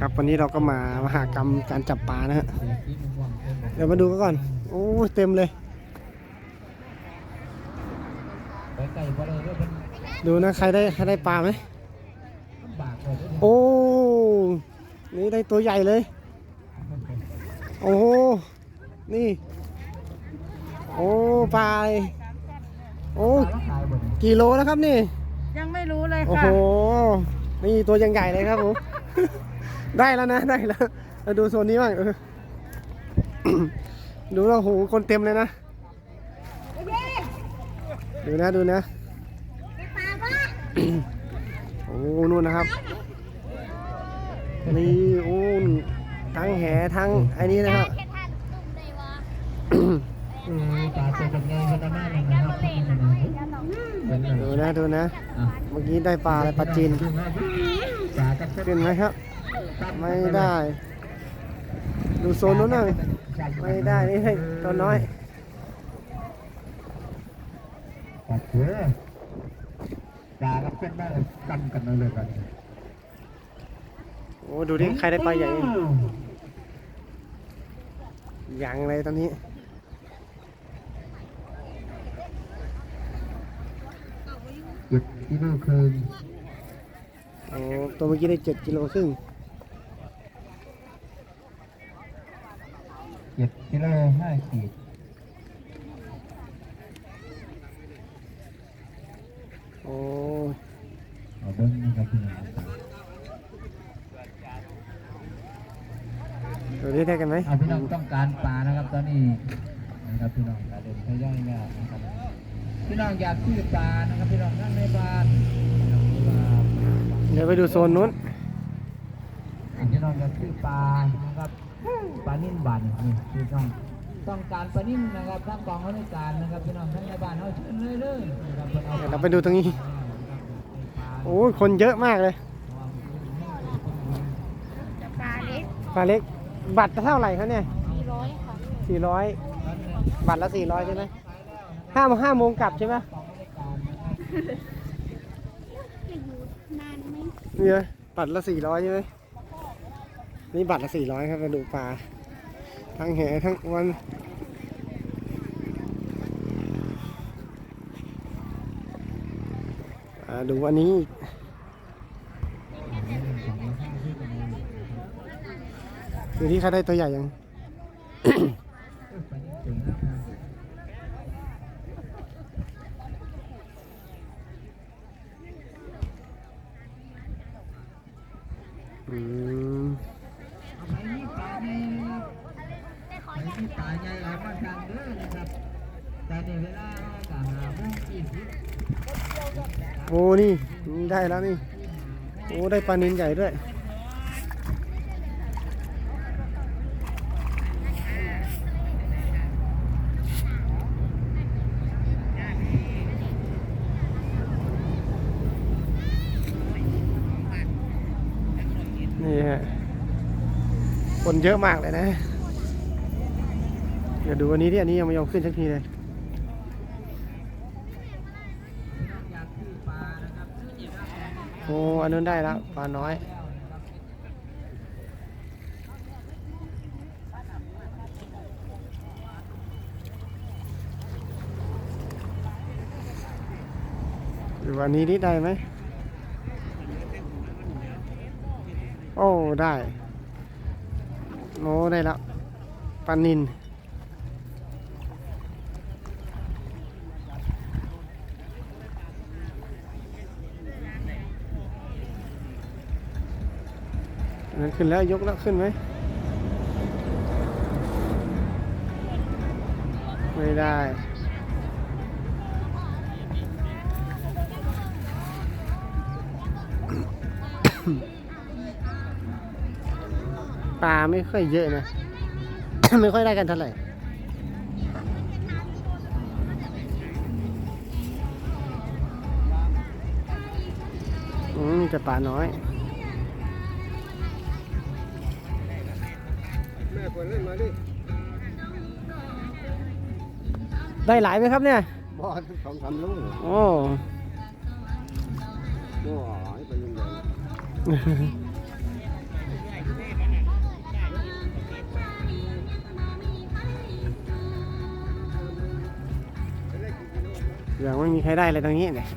ครับวันนี้เราก็มามหากรรมการจับปลานะฮะเดี๋ยวมาดูกันก่อน โอ้เต็มเลยไปไก่บ่ได้เด้อเป็นดูนะ ใครได้ใครได้ปลาไหมลำบากเลยเด้อโอ้นี่ได้ตัวใหญ่เลย โอ้โหนี่ โอ้ปลาอะไรโอ้ปลาละขายบ่นี่กี่โลแล้วครับนี่ ยังไม่รู้เลยโอ้ค่ะโห นี่ตัวยังใหญ่เลยครับผม ได้แล้วนะได้แล้วมาดูโซนนี้บ้างเออดูแล้วโอ้โหคนเต็มเลยนะ ดูนะดูนะ โอ้นู่นนะครับ นี่โอ้ทั้งแหทั้งไอ้นี้นะครับดูนะดูนะ เมื่อกี้ได้ปลาอะไรปลาจีนขึ้นไหมครับ ไม่ได้ ดูโซนนู้นหน่อยไม่ได้นี่ให้ตัวน้อยปลาเสือปลากับเป็นได้กันกันเลยกันโอ้ดูดิใครได้ปลาใหญ่ยังเลยตอนนี้เจ็ดกิโลครึ่งโอ้ตัวเมื่อกี้ได้เจ็ดกิโลครึ่ง เจ็ดกิโลห้าขีดโอ้เอาเบิ้งนะครับพี่น้องดูดิได้กันไหมเอาพี่น้องต้องการปลานะครับตอนนี้นะครับพี่น้องปลาเด่นพย่อยงามนะครับพี่น้องอยากซื้อปลานะครับพี่น้องนั่งในบ้านนะครับปลาเดี๋ยวไปดูโซนนู้นพี่น้องอยากซื้อปลานะครับ ปลานิ่มบานนี่พี่น้องต้องการปลานิ่มนะครับทั้งกองเขาในการนะครับพี่น้องทั้งในบ้านเขาเชิญเลยเลยนะครับเพิ่นเอาเดี๋ยวเราไปดูตรงนี้ โอ้ยคนเยอะมากเลยปลาเล็กปลาเล็ก บัตรเท่าไหร่ครับเนี่ยสี่ร้อยค่ะสี่ร้อยบัตรละสี่ร้อยใช่ไหมห้าห้าโมงกลับใช่ไหมจะอยู่นานไหมเนี่ยบัตรละสี่ร้อยใช่ไหม นี่บัตรละสี่ร้อยครับมาดูปลา ทั้งแหทั้งอวนดูอันนี้อีกดูที่เขาได้ตัวใหญ่ยังอืม ไปนี่ปลาใหญ่นะครับไปนี่ ปลาใหญ่เอามาทางเด้อนะครับต่ในเวลาเราก็หาโมงยี่สิบโอ้นี่ได้แล้วนี่โอ้ได้ปลานินใหญ่ด้วยนี่ฮะคนเยอะมากเลยนะ เดี๋ยวดูอันนี้ที่อันนี้ยังไม่ยอมขึ้นสักทีเลยโอ้อันนั้นได้แล้วปลาน้อยหรือวันนี้นี่ได้ไหม โอ้ ได้ โอ้ ได้แล้วปลานิน นั้นขึ้นแล้วยกแล้วขึ้นไหมไม่ได้ปลาไม่ค่อยเยอะนะ ไม่ค่อยได้กันเท่าไหร่อืมแต่ปลาน้อย ได้หลายไหมครับเนี่ย บ่อลสองสามลูกโอ้บ่อย่างไม่มีใครได้เลยตรงนี้เนี่ย